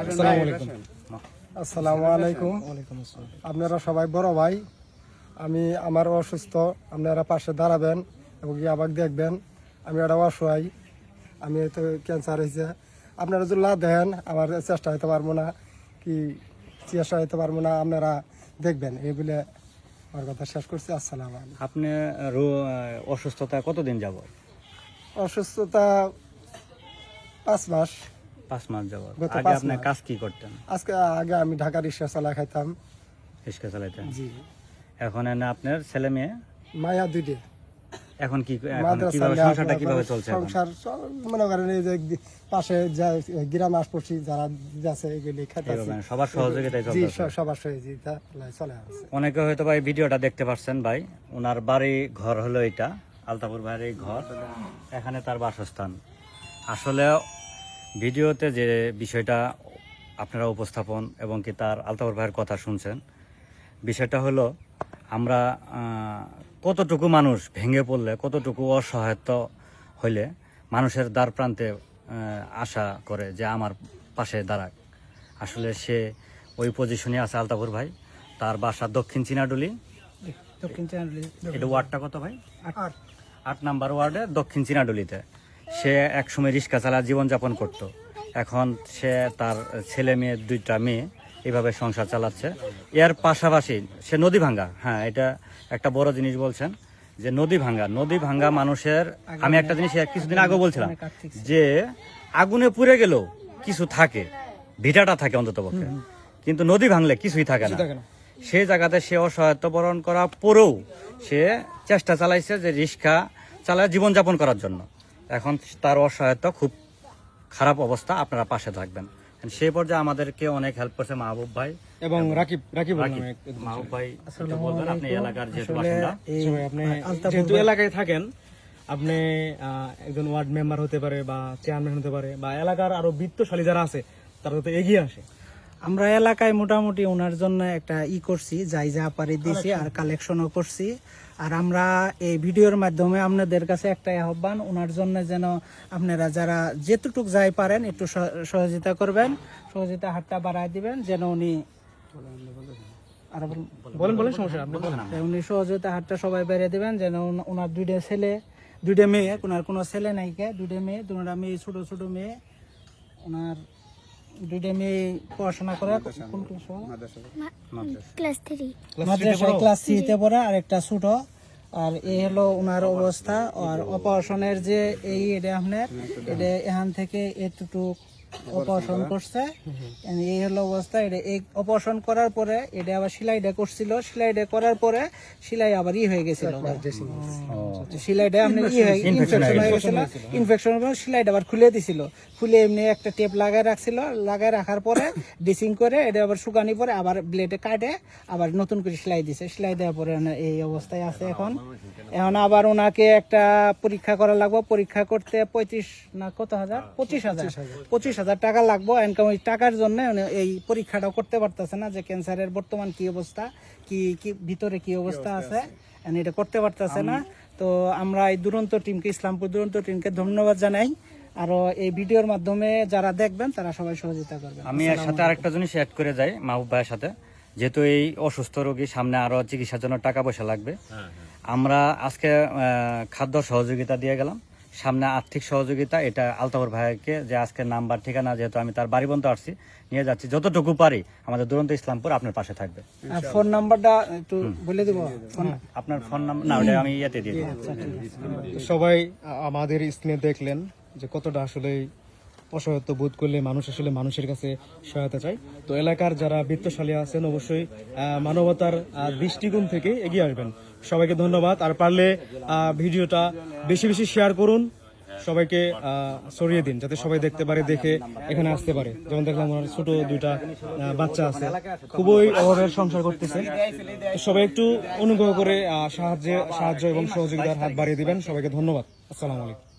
আসসালামু আলাইকুম। আসসালামু আলাইকুম। আপনারা সবাই বড় ভাই। আমি আমার অসুস্থ আপনারা পাশে দাঁড়াবেন এবং কি আবার দেখবেন। আমি একটা অসহায় আমি তো ক্যান্সার হয়েছে। আপনারা যদি না দেন আমার চেষ্টা হইতে পারব না কি চেষ্টা হইতে পারব না আপনারা দেখবেন। এই বলে আমার কথা শেষ করছি। আসসালাম আপনি অসুস্থতা কতদিন যাব অসুস্থতা পাঁচ মাস। পাঁচ মাস যাব আগে আপনি কাজ কি করতেন? আজকে আগে আমি ঢাকা রিক্সা চালা খাইতাম। রিক্সা চালাইতেন? জি। এখন এনে আপনার ছেলে মেয়ে? মায়া দুইটে। এখন কি সংসারটা কীভাবে চলছে এখন? সংসার মনে করেন এই যে পাশে যা গ্রাম আশপাশি যারা আছে এগুলি খেতে সবার সহযোগিতায় জি সবার সহযোগিতা চলে আছে। অনেকে হয়তো ভাই ভিডিওটা দেখতে পাচ্ছেন ভাই। ওনার বাড়ি ঘর হলো এটা আলতাপুর ভাইয়ের এই ঘর। এখানে তার বাসস্থান। আসলে ভিডিওতে যে বিষয়টা আপনারা উপস্থাপন এবং কি তার আলতাপুর ভাইয়ের কথা শুনছেন বিষয়টা হলো আমরা কতটুকু মানুষ ভেঙে পড়লে কতটুকু অসহায়ত্ব হইলে মানুষের দ্বার প্রান্তে আশা করে যে আমার পাশে দাঁড়াক। আসলে সে ওই পজিশনে আছে আলতাপুর ভাই। তার বাসা দক্ষিণ চিনাডুলি। দক্ষিণ চ্যানেলে এটা ওয়ার্ডটা কত ভাই? আট নাম্বার ওয়ার্ডে দক্ষিণ চিনাডুলিতে। সে একসময় রিক্সা চালা জীবনযাপন করত। এখন সে তার ছেলে মেয়ে দুইটা মেয়ে এইভাবে সংসার চালাচ্ছে। এর পাশাপাশি সে নদী ভাঙ্গা। হ্যাঁ এটা একটা বড় জিনিস বলছেন যে নদী ভাঙ্গা। নদী ভাঙ্গা মানুষের আমি একটা জিনিস কিছুদিন আগে বলছিলাম যে আগুনে পুড়ে গেলেও কিছু থাকে ভিটাটা থাকে অন্তত পক্ষে। কিন্তু নদী ভাঙলে কিছুই থাকে না। সেই জায়গাতে সে অসহায়ত্ব বরণ করা পরেও সে চেষ্টা চালাইছে যে রিক্সা চালায় জীবনযাপন করার জন্য। এখন তার অসহায়ত্ব খুব খারাপ অবস্থা আপনারা পাশে থাকবেন। সেই পর্যায়ে আমাদেরকে অনেক হেল্প করছে মাহবুব ভাই। এবং রাকিব রাকিব। মাহবুব ভাই বলবেন আপনি এলাকার যেহেতু বাসিন্দা? যেহেতু এলাকায় থাকেন আপনি আহ, একজন ওয়ার্ড মেম্বার হতে পারে বা চেয়ারম্যান হতে পারে বা এলাকার আরও বিত্তশালী যারা আছে তারা তো এগিয়ে আসে। আমরা এলাকায় মোটামুটি ওনার জন্য একটা ই করছি যাই যা পারি দিয়েছি আর কালেকশনও করছি। আর আমরা এই ভিডিওর মাধ্যমে আপনাদের কাছে একটা আহ্বান ওনার জন্য যেন আপনারা যারা যেতটুক যাই পারেন একটু সহ- সহযোগিতা করবেন সহযোগিতা হাতটা বাড়ায় দিবেন যেন উনি আর বলেন বলেন সমস্যা আপনি বলেন। উনি সহযোগিতা হাতটা সবাই বেড়ে দিবেন যেন ওনার দুইটা ছেলে দুইটা মেয়ে ওনার কোনো ছেলে নাই কে দুইটা মেয়ে দুটা মেয়ে ছোট ছোট মেয়ে ওনার দুইটা মেয়ে পড়াশোনা করে কোন ক্লাস থ্রি মাদ্রাসায় ক্লাস থ্রিতে পড়ে? আর একটা ছোট। আর এই হলো ওনার অবস্থা। আর অপারেশনের যে এই এটা আপনার এটা এখান থেকে এতটুক অপারেশন করছে। এই হলো অবস্থা এটা এই অপারেশন করার পরে এটা আবার সেলাইটা করছিল। সেলাইটা করার পরে সেলাই আবার ই হয়ে গেছিল। সেলাইটা আপনি ই হয়ে ইনফেকশন হয়ে গেছিল। ইনফেকশন পরে সেলাইটা আবার খুলে দিছিল। খুলে এমনি একটা টেপ লাগায় রাখছিল। লাগায় রাখার পরে ড্রেসিং করে এটা আবার শুকানি পরে আবার ব্লেডে কাটে আবার নতুন করে সেলাই দিছে। সেলাই দেওয়ার পরে এই অবস্থায় আছে এখন। এখন আবার ওনাকে একটা পরীক্ষা করা লাগবে। পরীক্ষা করতে পঁয়ত্রিশ না কত হাজার। পঁচিশ হাজার। পঁচিশ হাজার টাকা লাগবো। এনকাম ওই টাকার জন্য এই পরীক্ষাটাও করতে পারতেছে না যে ক্যান্সারের বর্তমান কি অবস্থা কি কি ভিতরে কি অবস্থা আছে। এটা করতে পারতেছে না। তো আমরা এই দুরন্ত টিমকে ইসলামপুর দুরন্ত টিমকে ধন্যবাদ জানাই। আরও এই ভিডিওর মাধ্যমে যারা দেখবেন তারা সবাই সহযোগিতা করবেন। আমি এর সাথে আরেকটা জিনিস অ্যাড করে যাই মাহবুব ভাইয়ের সাথে। যেহেতু এই অসুস্থ রোগী সামনে আরও চিকিৎসার জন্য টাকা পয়সা লাগবে। আমরা আজকে খাদ্য সহযোগিতা দিয়ে গেলাম। সামনে আর্থিক সহযোগিতা এটা আলতাবর ভাইকে যে আজকে নাম্বার ঠিকানা যেহেতু আমি তার বাড়ি বন্ধ আসছি নিয়ে যাচ্ছি। যতটুকু পারি আমাদের দুরন্ত ইসলামপুর আপনার পাশে থাকবে। ফোন নাম্বারটা একটু বলে দেবো? আপনার ফোন নাম্বার না ওটা আমি ইয়েতে দিয়ে সবাই আমাদের স্ক্রিনে দেখলেন যে কতটা আসলে অসহায়ত্ব বোধ করলে মানুষ আসলে মানুষের কাছে সহায়তা চায়। তো এলাকার যারা বৃত্তশালী আছেন, অবশ্যই মানবতার দৃষ্টিকোণ থেকে এগিয়ে আসবেন। সবাইকে ধন্যবাদ। আর পারলে ভিডিওটা বেশি বেশি শেয়ার করুন। সবাইকে ছড়িয়ে দিন, যাতে সবাই দেখতে পারে, দেখে এখানে আসতে পারে। যেমন দেখলাম, আমার ছোট দুইটা বাচ্চা আছে। খুবই অভাবের সংসার করতেছে। সবাই একটু অনুগ্রহ করে সাহায্যে, সাহায্য এবং সহযোগিতার হাত বাড়িয়ে দিবেন। সবাইকে ধন্যবাদ। আসসালামু আলাইকুম।